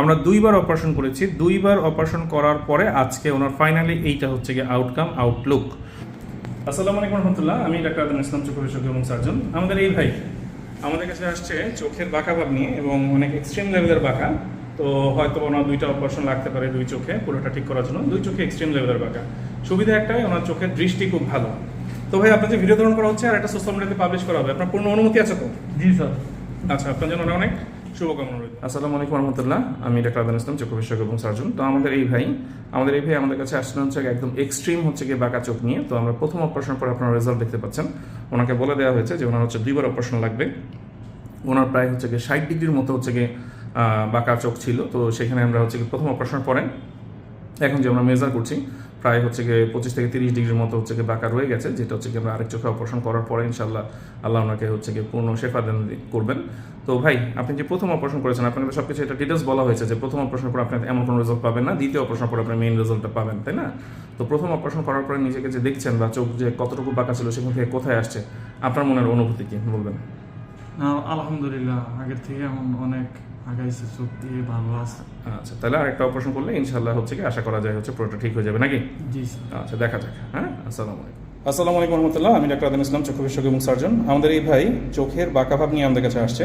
আমরা দুইবার অপারেশন করেছি। দুইবার অপারেশন করার পরে আজকে ওনার ফাইনালি এইটা হচ্ছে গিয়ে আউটকাম আউটলুক আসসালামু আলাইকুম রহমতুল্লাহ আমি ডাক্তার আদম ইসলাম চক্ষু বিশেষজ্ঞ এবং সার্জন আমাদের এই ভাই আমাদের কাছে আসছে চোখের বাঁকা ভাব নিয়ে এবং অনেক এক্সট্রিম লেভেলের বাঁকা। তো হয়তো ওনার দুইটা অপারেশন লাগতে পারে দুই চোখে পুরোটা ঠিক করার জন্য। দুই চোখে এক্সট্রিম লেভেলের বাঁকা। সুবিধা একটাই ওনার চোখের দৃষ্টি খুব ভালো। তো ভাই আপনার যে ভিডিও ধারণ করা হচ্ছে আর একটা সোশ্যাল মিডিয়াতে পাবলিশ করা হবে আপনার পূর্ণ অনুমতি আছে তো? জি স্যার। আচ্ছা আপনার জন্য অনেক। শুভকামনা আসসালামু আলাইকুম রহমতুল্লাহ। আমি ডাক্তার আদান ইসলাম, চক্ষু বিশেষজ্ঞ এবং সার্জন। তো আমাদের এই ভাই, আমাদের এই ভাই আমাদের কাছে আসলে হচ্ছে একদম এক্সট্রিম হচ্ছে গিয়ে বাঁকা চোখ নিয়ে। তো আমরা প্রথম অপারেশন পর আপনার রেজাল্ট দেখতে পাচ্ছেন। ওনাকে বলে দেওয়া হয়েছে যে ওনার হচ্ছে দুইবার অপারেশন লাগবে। ওনার প্রায় হচ্ছে গিয়ে ষাট ডিগ্রির মতো হচ্ছে গিয়ে বাঁকা চোখ ছিল। তো সেখানে আমরা হচ্ছে গিয়ে প্রথম অপারেশন পরে। এখন যে আমরা মেজার করছি প্রায় হচ্ছে গিয়ে পঁচিশ থেকে তিরিশ ডিগ্রির মতো হচ্ছে গিয়ে বাঁকা রয়ে গেছে, যেটা হচ্ছে গিয়ে আমরা আরেক চোখে অপারেশন করার পরে ইনশাল্লাহ আল্লাহ ওনাকে হচ্ছে গিয়ে পূর্ণ শেফা দেন, করবেন। তো ভাই, আপনি যে প্রথম অপারেশন করেছেন আপনাকে সব কিছু এটা ডিটেলস বলা হয়েছে যে প্রথম অপারেশন পর আপনি এমন কোনো রেজাল্ট পাবেন না, দ্বিতীয় অপারেশন পর আপনি মেইন রেজাল্টটা পাবেন, তাই না? তো প্রথম অপারেশন করার পরে নিজেকে যে দেখছেন বা চোখ যে কতটুকু বাঁকা ছিল সেখান থেকে কোথায় আসছে, আপনার মনের অনুভূতি কি, বলবেন? আলহামদুলিল্লাহ আগের থেকে এখন অনেক আগাইছে চোখ দিয়ে ভালো আছে। আচ্ছা তাহলে আরেকটা অপারেশন করলে ইনশাল্লাহ হচ্ছে কি আশা করা যায় হচ্ছে পুরোটা ঠিক হয়ে যাবে নাকি? জি স্যার। আচ্ছা দেখা যাক হ্যাঁ? আসসালামু আলাইকুম। আসসালামু আলাইকুম রহমতুল্লাহ, আমি ডাক্তার আদম ইসলাম, চক্ষু বিশেষজ্ঞ এবং সার্জন। আমাদের এই ভাই চোখের বাঁকা ভাব নিয়ে আমাদের কাছে আসছে।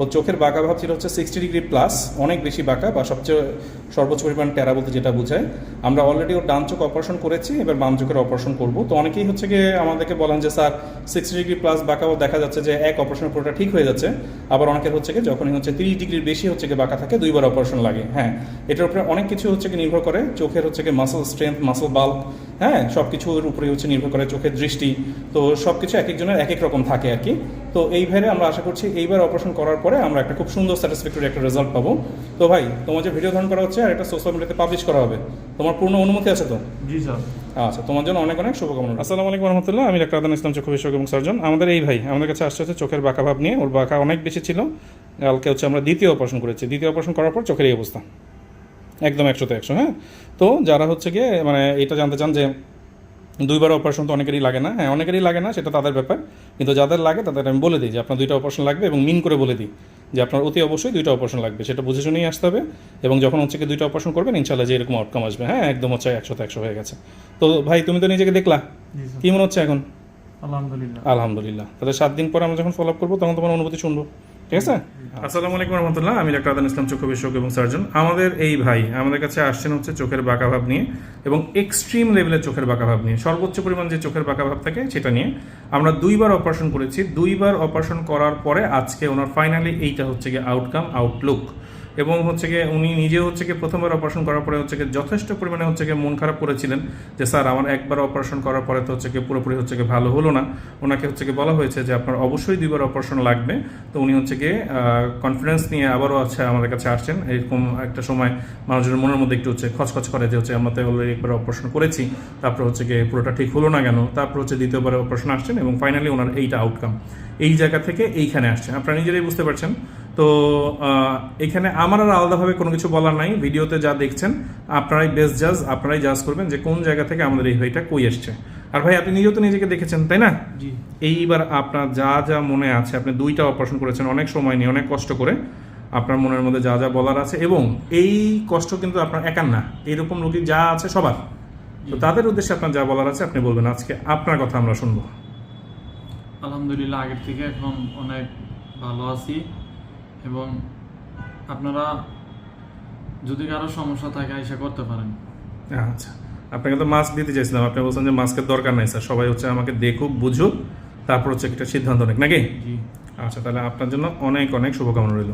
ও চোখের বাঁকা ভাব ছিল হচ্ছে সিক্সটি ডিগ্রি প্লাস অনেক বেশি বাঁকা বা সবচেয়ে সর্বোচ্চ পরিমাণ টেরা বলতে যেটা বোঝায়। আমরা অলরেডি ওর ডান চোখ অপারেশন করেছি, এবার বাম চোখের অপারেশন করব। তো অনেকেই হচ্ছে গিয়ে আমাদেরকে বলেন যে, স্যার সিক্সটি ডিগ্রি প্লাস বাঁকাও দেখা যাচ্ছে যে এক অপারেশনের পুরোটা ঠিক হয়ে যাচ্ছে। আবার অনেকের হচ্ছে কি যখনই হচ্ছে তিরিশ ডিগ্রির বেশি হচ্ছে কি বাঁকা থাকে, দুইবার অপারেশন লাগে। হ্যাঁ এটার উপরে অনেক কিছু হচ্ছে কি নির্ভর করে। চোখের হচ্ছে কি মাসল স্ট্রেংথ মাসল বাল্ক হ্যাঁ সব কিছুর উপরে হচ্ছে নির্ভর করে চোখের দৃষ্টি। তো সব কিছু এক একজনের এক এক রকম থাকে আর কি। তো এই ভাইরে আমরা আশা করছি এইবার অপারেশন করার পরে আমরা একটা খুব সুন্দর স্যাটিসফ্যাক্টরি একটা রেজাল্ট পাবো। তো ভাই তোমার যে ভিডিও ধারণ করা হচ্ছে আর একটা সোশ্যাল মিডিয়াতে পাবলিশ করা হবে তোমার পূর্ণ অনুমতি আছে তো? জি স্যার আচ্ছা তোমার জন্য অনেক অনেক শুভকামনা। আসসালামু আলাইকুম রহমতুল্লাহ আমি ডাক্তার আদান ইসলাম চক্ষু বিশেষজ্ঞ এবং সার্জন আমাদের এই ভাই আমাদের কাছে আসছে হচ্ছে চোখের বাঁকা ভাব নিয়ে। ওর বাঁকা অনেক বেশি ছিল। কালকে হচ্ছে আমরা দ্বিতীয় অপারেশন করেছি। দ্বিতীয় অপারেশন করার পর চোখের এই অবস্থা। একদম একশোতে একশো হ্যাঁ? তো যারা হচ্ছে গিয়ে মানে এটা জানতে চান যে দুইবার অপারেশন তো অনেকেরই লাগে না হ্যাঁ অনেকেরই লাগে না সেটা তাদের ব্যাপার। কিন্তু যাদের লাগে তাদের আমি বলে দিই যে আপনার দুইটা অপারেশন লাগবে এবং মিন করে বলে দিই যে আপনার অতি অবশ্যই দুইটা অপারেশন লাগবে সেটা বুঝে শুনেই আসতে হবে এবং যখন হচ্ছে কি দুইটা অপারেশন করবেন ইনশাল্লাহ যে এরকম আউটকাম আসবে হ্যাঁ? একদম হচ্ছে একশোতে একশো হয়ে গেছে। তো ভাই তুমি তো নিজেকে দেখলা? কি মনে হচ্ছে এখন? আলহামদুলিল্লাহ। আলহামদুলিল্লাহ। তাহলে সাত দিন পরে আমরা যখন ফলো আপ করব তখন তোমার অনুভূতি শুনব। ঠিক আছে? আসসালামু আলাইকুম রহমতুল্লাহ, আমি ডাক্তার আদান ইসলাম, চক্ষু বিশেষজ্ঞ এবং সার্জন। আমাদের এই ভাই আমাদের কাছে আসছেন হচ্ছে চোখের বাঁকা ভাব নিয়ে এবং এক্সট্রিম লেভেলের চোখের বাঁকা ভাব নিয়ে। সর্বোচ্চ পরিমাণ যে চোখের বাঁকা ভাব থাকে সেটা নিয়ে আমরা দুইবার অপারেশন করেছি। দুইবার অপারেশন করার পরে আজকে ওনার ফাইনালি এইটা হচ্ছে গিয়ে আউটকাম আউটলুক এবং হচ্ছে গিয়ে উনি নিজে হচ্ছে গিয়ে প্রথমবার অপারেশন করার পরে হচ্ছে গিয়ে যথেষ্ট পরিমাণে হচ্ছে গিয়ে মন খারাপ করেছিলেন যে, স্যার, আমার একবার অপারেশন করার পরে তো হচ্ছে গিয়ে পুরোপুরি হচ্ছে গিয়ে ভালো হলো না। ওনাকে হচ্ছে গিয়ে বলা হয়েছে যে, আপনার অবশ্যই দুইবার অপারেশন লাগবে। তো উনি হচ্ছে গিয়ে কনফিডেন্স নিয়ে আবারও আছে আমাদের কাছে আসছেন। এরকম একটা সময় মানুষের মনের মধ্যে একটু হচ্ছে খচখচ করে যে, হচ্ছে আমরা তো অলরেডি একবার অপারেশন করেছি, তারপর হচ্ছে গিয়ে পুরোটা ঠিক হলো না কেন? তারপর হচ্ছে দ্বিতীয়বার অপারেশন আসছেন এবং ফাইনালি ওনার এইটা আউটকাম এই জায়গা থেকে এইখানে আসছেন। আপনারা নিজেরাই বুঝতে পারছেন তো এখানে আমার আর আলাদাভাবে কোনো কিছু বলার নাই। ভিডিওতে যা দেখছেন আপনারাই বেস্ট জাজ আপনারাই জাজ করবেন যে কোন জায়গা থেকে আমাদের এই ভাইটা কই আসছে। আর ভাই আপনি নিজেও তো নিজেকে দেখেছেন তাই না? জি। এইবার আপনার যা যা মনে আছে আপনি দুইটা অপারেশন করেছেন অনেক সময় নিয়ে অনেক কষ্ট করে। আপনার মনের মধ্যে যা যা বলার আছে এবং এই কষ্ট কিন্তু আপনার একার না। এরকম রোগী যা আছে সবার। তো তাদের উদ্দেশ্যে আপনার যা বলার আছে আপনি বলবেন। আজকে আপনার কথা আমরা শুনব। আলহামদুলিল্লাহ আগের থেকে এখন অনেক ভালো আছি। এবং আপনারা যদি কারও সমস্যা থাকে এসে করতে পারেন। আচ্ছা আপনাকে তো মাস্ক দিতে চাইছিলাম। আপনি বলছেন যে মাস্কের দরকার নাই স্যার সবাই হচ্ছে আমাকে দেখুক বুঝুক তারপর হচ্ছে একটা সিদ্ধান্ত নেক নাকি? জি। আচ্ছা তাহলে আপনার জন্য অনেক অনেক শুভকামনা রইল।